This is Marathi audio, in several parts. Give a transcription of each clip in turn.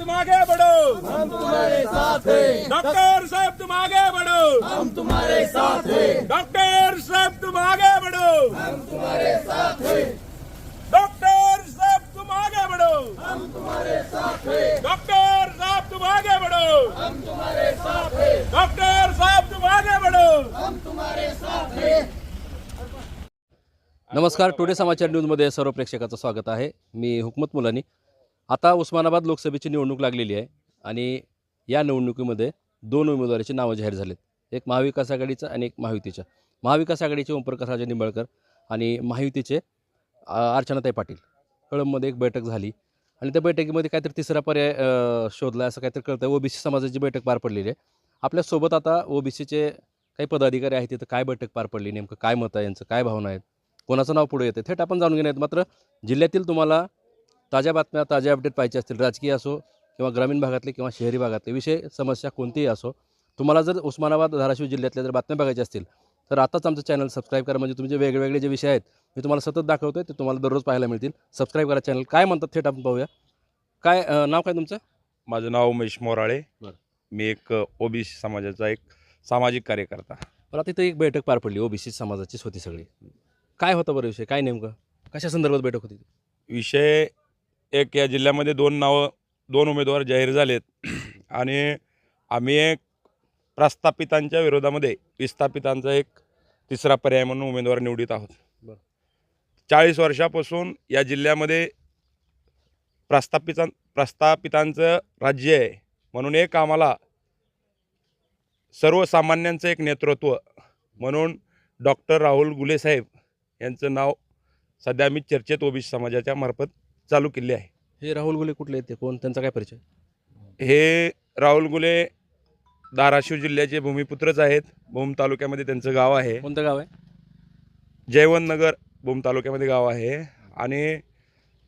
तुम आगे बढ़ो। हम तुम्हारे साथ हैं। डॉक्टर साहब तुम आगे बढ़ो। हम तुम्हारे साथ हैं। डॉक्टर साहब तुम आगे बढ़ो। हम तुम्हारे साथ हैं। डॉक्टर साहब तुम आगे बढ़ो। हम तुम्हारे साथ हैं। डॉक्टर साहब तुम आगे बढ़ो। हम तुम्हारे साथ हैं। डॉक्टर साहब तुम आगे बढ़ो। नमस्कार टुडे समाचार न्यूजमध्ये सर्व प्रेक्षकाचं स्वागत आहे. मी हुकमत मुलानी. आता उस्मानाबाद लोकसभेची निवडणूक लागलेली आहे आणि या निवडणुकीमध्ये दोन उमेदवाराची नावं जाहीर झालीत. एक महाविकास आघाडीचं आणि एक महायुतीच्या महाविकास आघाडीचे ओमप्रकाश राजे निंबाळकर आणि महायुतीचे अर्चनाताई पाटील. कळंबमध्ये एक बैठक झाली आणि त्या बैठकीमध्ये काहीतरी तिसरा पर्याय शोधला असं काहीतरी कळतं ओबीसी समाजाची बैठक पार पडलेली आहे. आपल्यासोबत आता ओबीसीचे काही पदाधिकारी आहेत तिथं काय बैठक पार पडली? नेमकं काय मत आहे यांचं काय भावना आहेत? कोणाचं नाव पुढे येतं थेट आपण जाणून घेण्यात मात्र जिल्ह्यातील तुम्हाला ताज्या बातम्या ताज्या अपडेट पाहिजे असतील राजकीय असो किंवा ग्रामीण भागातले किंवा शहरी भागातले विषय समस्या कोणतीही असो तुम्हाला जर उस्मानाबाद धाराशिव जिल्ह्यातल्या जर बातम्या बघायच्या असतील तर आताच आमचं चॅनल सबस्क्राईब करा. म्हणजे तुमचे वेगवेगळे जे विषय आहेत मी तुम्हाला सतत दाखवतोय ते तुम्हाला दररोज पाहायला मिळतील. सबस्क्राईब करा चॅनल काय म्हणतात थेट आपण पाहूया. काय नाव काय तुमचं? माझं नाव उमेश मोराळे. मी एक ओबीसी समाजाचा एक सामाजिक कार्यकर्ता. मला तिथं एक बैठक पार पडली ओबीसी समाजाचीच होती सगळी. काय होतं बरं विषय? काय नेमकं? कशा संदर्भात बैठक होती? विषय एक या जिल्ह्यामध्ये दोन नावं दोन उमेदवार जाहीर झालेत. आणि आम्ही एक प्रस्थापितांच्या विरोधामध्ये विस्थापितांचा एक तिसरा पर्याय म्हणून उमेदवार निवडीत आहोत. बरं. चाळीस वर्षापासून या जिल्ह्यामध्ये प्रस्थापितां प्रस्थापितांचं राज्य आहे. म्हणून एक आम्हाला सर्वसामान्यांचं एक नेतृत्व म्हणून डॉक्टर राहुल गुले साहेब यांचं नाव सध्या आम्ही चर्चेत ओबीसी समाजाच्या मार्फत चालू केले आहे. हे राहुल गुले कुठले आहेत ते? कोण? त्यांचा काय परिचय? हे राहुल गुले धाराशिव जिल्ह्याचे भूमिपुत्रच आहेत. भूम तालुक्यामध्ये त्यांचं गाव आहे. कोणतं गाव आहे? जयवंतनगर भूम तालुक्यामध्ये गाव आहे. आणि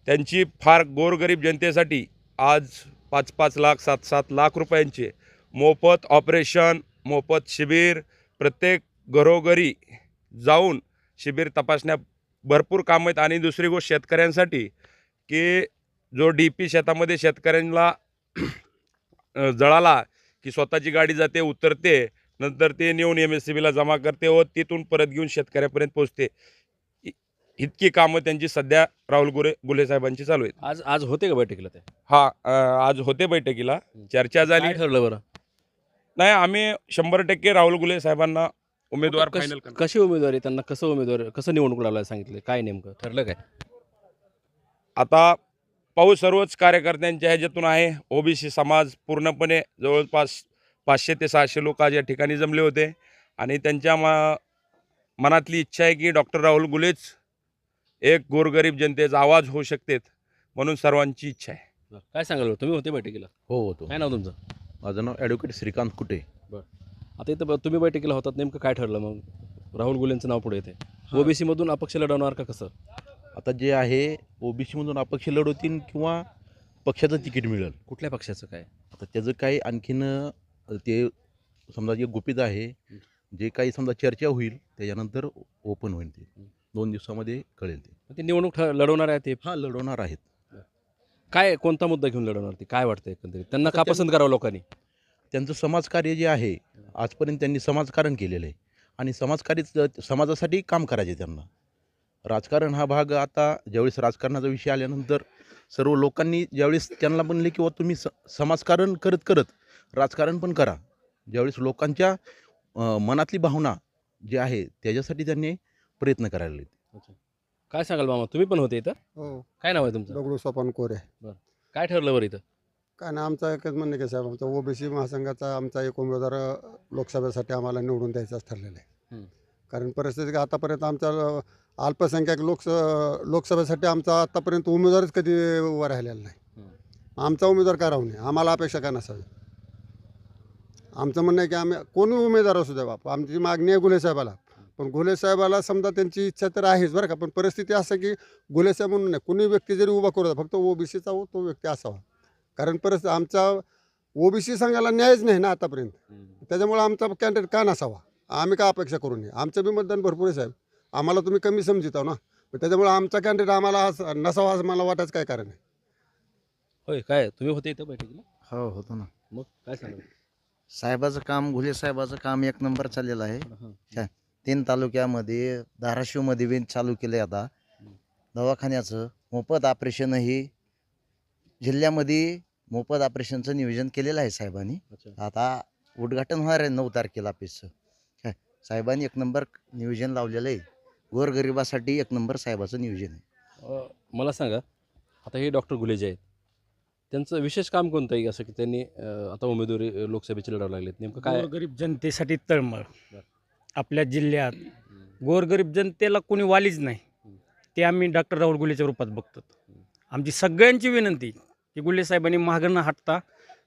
त्यांची फार गोरगरीब जनतेसाठी आज पाच पाच लाख सात सात लाख रुपयांचे मोफत ऑपरेशन मोफत शिबिर प्रत्येक घरोघरी जाऊन शिबिर तपासण्या भरपूर कामं आहेत. आणि दुसरी गोष्ट शेतकऱ्यांसाठी की जो डी पी शेतामध्ये शेतकऱ्यांना जळाला की स्वतःची गाडी जाते उतरते नंतर ते नेऊन एम एस सी बीला जमा करते व तिथून परत घेऊन शेतकऱ्यापर्यंत पोहोचते. इतकी कामं त्यांची सध्या राहुल गुरे गुले साहेबांची चालू आहेत. आज आज होते का बैठकीला ते? हा अ, आज होते बैठकीला. चर्चा झाली. ठरलं बरं? नाही आम्ही शंभर टक्के राहुल गुले साहेबांना उमेदवार कश- फायनल करणार. कशी उमेदवारी त्यांना कसं उमेदवार कसं निवडणूक लावला सांगितलं काय नेमकं? ठरलं काय? आता पाऊस सर्वच कार्यकर्त्यांच्या ह्याच्यातून आहे. ओबीसी समाज पूर्णपणे जवळपास पाचशे ते सहाशे लोक आज या ठिकाणी जमले होते. आणि त्यांच्या मा मनातली इच्छा आहे की डॉक्टर राहुल गुलेच एक गोरगरीब जनतेचा आवाज होऊ शकतेत म्हणून सर्वांची इच्छा आहे. काय सांगाल बरं? तुम्ही होते बैठकीला? हो होतो. काय नाव तुमचं? माझं नाव ॲडव्होकेट श्रीकांत कुटे. आता इथं ब- तुम्ही बैठकीला होतात नेमकं काय ठरलं मग? राहुल गुलेंचं नाव पुढे येते. ओबीसी मधून अपक्ष लढवणार का कसं? आता जे आहे ओबीसीमधून अपक्ष लढवतील किंवा पक्षाचं तिकीट मिळेल. कुठल्या पक्षाचं काय? आता त्याचं काही आणखीन ते समजा जे गुपित आहे जे काही समजा चर्चा होईल त्याच्यानंतर ओपन होईल ते. दोन दिवसामध्ये कळेल ते. निवडणूक ठ- लढवणार आहे ते? हां लढवणार आहेत. काय कोणता मुद्दा घेऊन लढवणार ते? काय वाटतं एकंदरीत? त्यांना का पसंत करावं लोकांनी? त्यांचं समाजकार्य जे आहे आजपर्यंत त्यांनी समाजकारण केलेलं आहे. आणि समाजकार्य समाजासाठी काम करायचे त्यांना. राजकारण हा भाग आता ज्यावेळेस राजकारणाचा विषय आल्यानंतर सर्व लोकांनी ज्यावेळेस त्यांना म्हणले की बुवा तुम्ही स समाजकारण करत करत राजकारण पण करा. ज्यावेळेस लोकांच्या मनातली भावना जी आहे त्याच्यासाठी त्यांनी प्रयत्न करायला लागले. काय सांगाल मामा? तुम्ही पण होते इथं? हो. काय नाव आहे तुमचं? दगडू सोपान कोरे. काय ठरलं बरं इथं? काय ना आमचा एकच म्हणणं की साहेब आमचा ओबीसी महासंघाचा आमचा एक उमेदवार लोकसभेसाठी आम्हाला निवडून द्यायचाच ठरलेला आहे. कारण परिस्थिती आतापर्यंत आमच्या अ, अल्पसंख्याक लोकस लोकसभेसाठी आमचा आतापर्यंत उमेदवारच कधी उभा राहिलेला नाही. आमचा उमेदवार का राहू नये? आम्हाला अपेक्षा काय नसावी? आमचं म्हणणं आहे की आम्ही कोणी उमेदवार असू द्या बाप? आमची मागणी आहे गुले साहेबाला. पण गुले साहेबाला समजा त्यांची इच्छा तर आहेच बरं का. पण परिस्थिती असं की गुले साहेब म्हणून नाही. कुणी व्यक्ती जरी उभा करू फक्त ओबीसीचा हो तो व्यक्ती असावा. कारण परिस्थिती आमचा ओबीसी संघाला न्यायच नाही ना आतापर्यंत. त्याच्यामुळे आमचा कॅन्डिडेट का नसावा? आम्ही का अपेक्षा करू नये? आमचं बी मतदान भरपूर आहे साहेब. आम्हाला तुम्ही कमी समजित आहो ना. पण त्याच्यामुळे आमचा कॅन्डिडेट आम्हाला आज नसावा असं मला वाटायचं काय कारण आहे? होय काय? तुम्ही होते इथं बैठकीला? हो होतो ना. मग काय सांगाल? साहेबाचं काम घुले साहेबाचं काम एक नंबर चाललेलं आहे. तीन तालुक्यामध्ये धाराशिवमध्ये बी चालू केलं आहे आता. दवाखान्याचं मोफत ऑपरेशनही जिल्ह्यामध्ये मोफत ऑपरेशनचं नियोजन केलेलं आहे साहेबांनी. अच्छा. आता उद्घाटन होणार आहे नऊ तारखेला ऑफिसचं काय? साहेबांनी एक नंबर नियोजन लावलेलं आहे. गोरगरिबासाठी एक नंबर साहेबाचं नियोजन आहे. अ, मला सांगा आता हे डॉक्टर गुलेजे आहेत त्यांचं विशेष काम कोणतं आहे? असं की त्यांनी अ, आता उमेदवारी अ, लोकसभेची लढावं लागलेत. नेमकं काय गोरगरीब जनतेसाठी तळमळ. बरं. आपल्या जिल्ह्यात गोरगरीब जनतेला कोणी वालीच नाही. ते आम्ही डॉक्टर राहुल गुलेच्या रूपात बघतो. आमची सगळ्यांची विनंती की गुले साहेबांनी मागं न हटता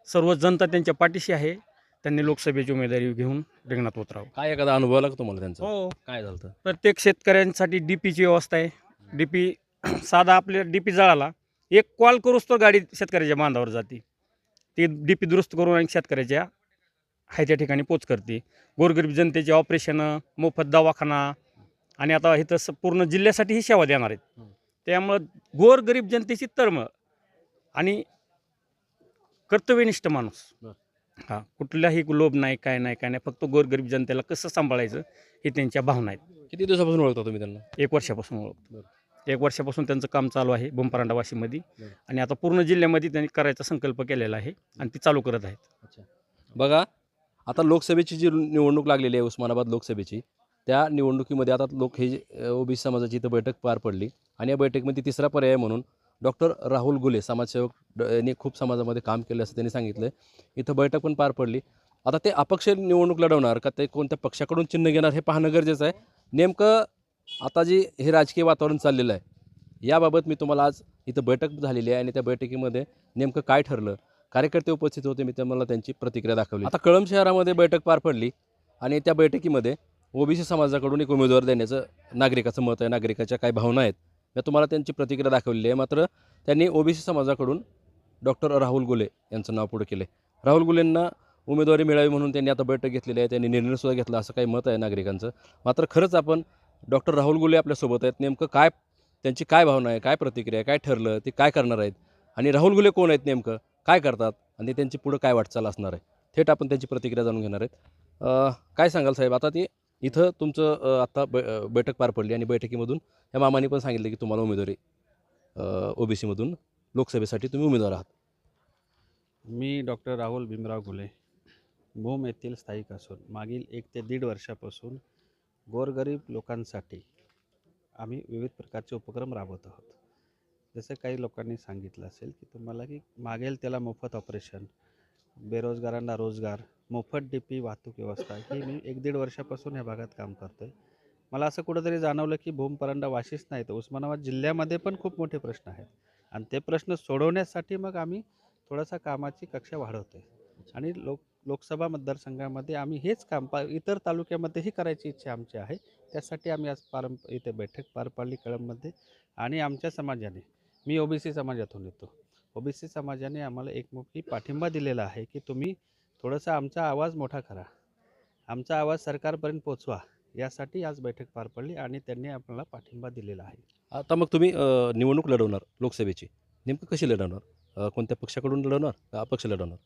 सर्व जनता त्यांच्या पाठीशी आहे. त्यांनी लोकसभेची उमेदवारी घेऊन रिंगणात उतरावं. काय एखादा अनुभव आला का तुम्हाला त्यांचा? हो. काय झालं होतं? प्रत्येक शेतकऱ्यांसाठी डी पीची व्यवस्था आहे. डी पी साधा आपल्या डी पी जळाला. एक कॉल करूच तर गाडी शेतकऱ्याच्या बांधावर जाते. ती डी पी दुरुस्त करून आणि शेतकऱ्याच्या आहे त्या ठिकाणी पोच करते. गोरगरीब जनतेचे ऑपरेशनं मोफत दवाखाना आणि आता इथं स- पूर्ण जिल्ह्यासाठी ही सेवा देणार आहेत. त्यामुळं गोरगरीब जनतेची तळमळ आणि कर्तव्यनिष्ठ माणूस. बरं. हा कुठलाही लोभ नाही काय नाही काय नाही. फक्त गोरगरीब जनतेला कसं सांभाळायचं हे त्यांच्या भावना आहेत. किती दिवसापासून ओळखता तुम्ही त्यांना? एक वर्षापासून ओळखतो. एक वर्षापासून त्यांचं काम चालू आहे बोंपरांडा वाशीमध्ये बरं. आणि आता पूर्ण जिल्ह्यामध्ये त्यांनी करायचा संकल्प केलेला आहे आणि ती चालू करत आहेत. बघा आता लोकसभेची जी निवडणूक लागलेली आहे उस्मानाबाद लोकसभेची त्या निवडणुकीमध्ये आता लोक हे ओबीसी समाजाची इथं बैठक पार पडली. आणि या बैठकीमध्ये तिसरा पर्याय म्हणून डॉक्टर राहुल गुले समाजसेवक ड- यांनी खूप समाजामध्ये काम केलं असं त्यांनी सांगितलं इथं बैठक पण पार पडली. आता ते अपक्ष निवडणूक लढवणार का ते कोणत्या पक्षाकडून चिन्ह घेणार हे पाहणं गरजेचं आहे. नेमकं आता जी हे राजकीय वातावरण चाललेलं आहे याबाबत मी तुम्हाला आज इथं बैठक झालेली आहे आणि त्या बैठकीमध्ये नेमकं काय ठरलं कार्यकर्ते उपस्थित होते मी तुम्हाला त्यांची प्रतिक्रिया दाखवली. आता कळंब शहरामध्ये बैठक पार पडली आणि त्या बैठकीमध्ये ओबीसी समाजाकडून एक उमेदवार देण्याचं नागरिकाचं मत आहे नागरिकाच्या काय भावना आहेत. मी तुम्हाला त्यांची प्रतिक्रिया दाखवलेली आहे. मात्र त्यांनी ओबीसी समाजाकडून डॉक्टर राहुल गुले यांचं नाव पुढे केले राहुल गुलेंना उमेदवारी मिळावी म्हणून त्यांनी आता बैठक घेतलेली आहे. त्यांनी निर्णयसुद्धा घेतला असं काही मत आहे नागरिकांचं. मात्र खरंच आपण डॉक्टर राहुल गुले आपल्यासोबत आहेत. नेमकं काय त्यांची काय भावना आहे काय प्रतिक्रिया आहे काय ठरलं ते काय करणार आहेत? आणि राहुल गुले कोण आहेत नेमकं? काय करतात? आणि त्यांची पुढं काय वाटचाल असणार आहे? थेट आपण त्यांची प्रतिक्रिया जाणून घेणार आहेत. काय सांगाल साहेब? आता ती इथं तुमचं आत्ता बै बैठक पार पडली आणि बैठकीमधून या मामाने पण सांगितलं की तुम्हाला उमेदवारी ओबीसीमधून लोकसभेसाठी तुम्ही उमेदवार आहात. मी डॉक्टर राहुल भीमराव घुले भूम येथील स्थायिक असून मागील एक ते दीड वर्षापासून गोरगरीब लोकांसाठी आम्ही विविध प्रकारचे उपक्रम राबवत आहोत. जसं काही लोकांनी सांगितलं असेल की तुम्हाला की मागेल त्याला मोफत ऑपरेशन बेरोजगारांना रोजगार मोफत डी पी वाहतूक व्यवस्था ही मी एक दीड वर्षापासून ह्या भागात काम करतो आहे मला असं कुठंतरी जाणवलं की भूम परांडा वाशीच नाही तर उस्मानाबाद जिल्ह्यामध्ये पण खूप मोठे प्रश्न आहेत. आणि ते प्रश्न सोडवण्यासाठी मग आम्ही थोडासा कामाची कक्षा वाढवतो आहे आणि लोक लोकसभा मतदारसंघामध्ये आम्ही हेच काम पा इतर तालुक्यामध्येही करायची इच्छा आमची आहे. त्यासाठी आम्ही आज पारंप इथे बैठक पार पाडली कळंबमध्ये. आणि आमच्या समाजाने मी ओबीसी समाजातून येतो. ओबीसी समाजाने आम्हाला एकमुखी पाठिंबा दिलेला आहे की तुम्ही थोडासा आमचा आवाज मोठा करा. आमचा आवाज सरकारपर्यंत पोचवा. यासाठी आज बैठक पार पडली आणि त्यांनी आपल्याला पाठिंबा दिलेला आहे. आता मग तुम्ही निवडणूक लढवणार लोकसभेची. नेमकं कशी लढवणार? कोणत्या पक्षाकडून लढवणार? का अपक्ष लढवणार?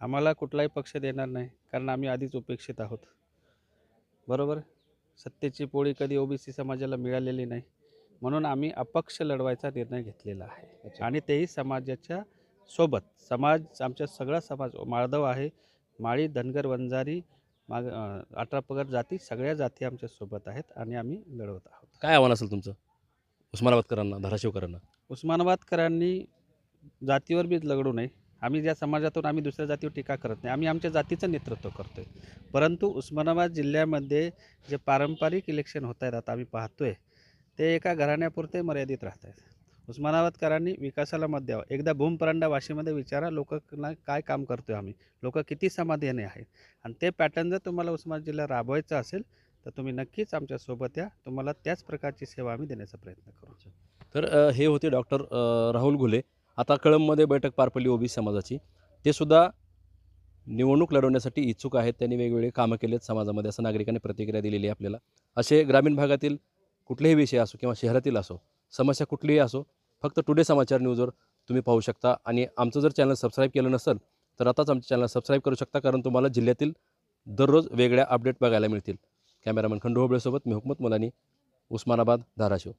आम्हाला कुठलाही पक्ष देणार नाही कारण आम्ही आधीच उपेक्षित आहोत. बरोबर? सत्तेची पोळी कधी ओबीसी समाजाला मिळालेली नाही. म्हणून आम्ही अपक्ष लढवायचा निर्णय घेतलेला आहे. आणि तेही समाजाच्या सोबत समाज आमच्या सगळा समाज माळदव आहे. माळी धनगर वंजारी माग अठरा पगड जाती सगळ्या जाती आमच्यासोबत आहेत आणि आम्ही लढवत आहोत. काय आव्हान असेल तुमचं? उस्मानाबादकरांना धाराशिवकरांना? उस्मानाबादकरांनी जातीवर बी लगडू नये. आम्ही ज्या समाजातून आम्ही दुसऱ्या जातीवर टीका करत नाही. आम्ही आमच्या जातीचं नेतृत्व करतो आहे परंतु उस्मानाबाद जिल्ह्यामध्ये जे पारंपरिक इलेक्शन होत आहेत आता आम्ही पाहतोय ते एका घराण्यापुरते मर्यादित राहत आहेत. उस्मानाबादकरांनी विकासाला मत द्यावं. एकदा भूमपरांडा वाशीमध्ये विचारा लोकांना काय काम करतोय आम्ही. लोक किती समाधानी आहेत. आणि ते पॅटर्न जर तुम्हाला उस्मानाबाद जिल्हा राबवायचं असेल तर तुम्ही नक्कीच आमच्यासोबत या. तुम्हाला त्याच प्रकारची सेवा आम्ही देण्याचा प्रयत्न करू. तर हे होते डॉक्टर राहुल घुले. आता कळंबमध्ये बैठक पार पडली ओबीसी समाजाची. ते सुद्धा निवडणूक लढवण्यासाठी इच्छुक आहेत. त्यांनी वेगवेगळे कामं केलेत समाजामध्ये. असं नागरिकांनी प्रतिक्रिया दिलेली आहे आपल्याला. असे ग्रामीण भागातील कुठलेही विषय असो किंवा शहरातील असो समस्या कुठलीही असो फक्त टुडे समाचार न्यूजवर तुम्ही पाहू शकता. आणि आमचं जर चॅनल सबस्क्राईब केलं नसेल तर आताच आमचं चॅनल सबस्क्राईब करू शकता कारण तुम्हाला जिल्ह्यातील दररोज वेगळ्या अपडेट बघायला मिळतील. कॅमेरामॅन खंडू होबळेसोबत मी हुकमत मुलानी उस्मानाबाद धाराशिव.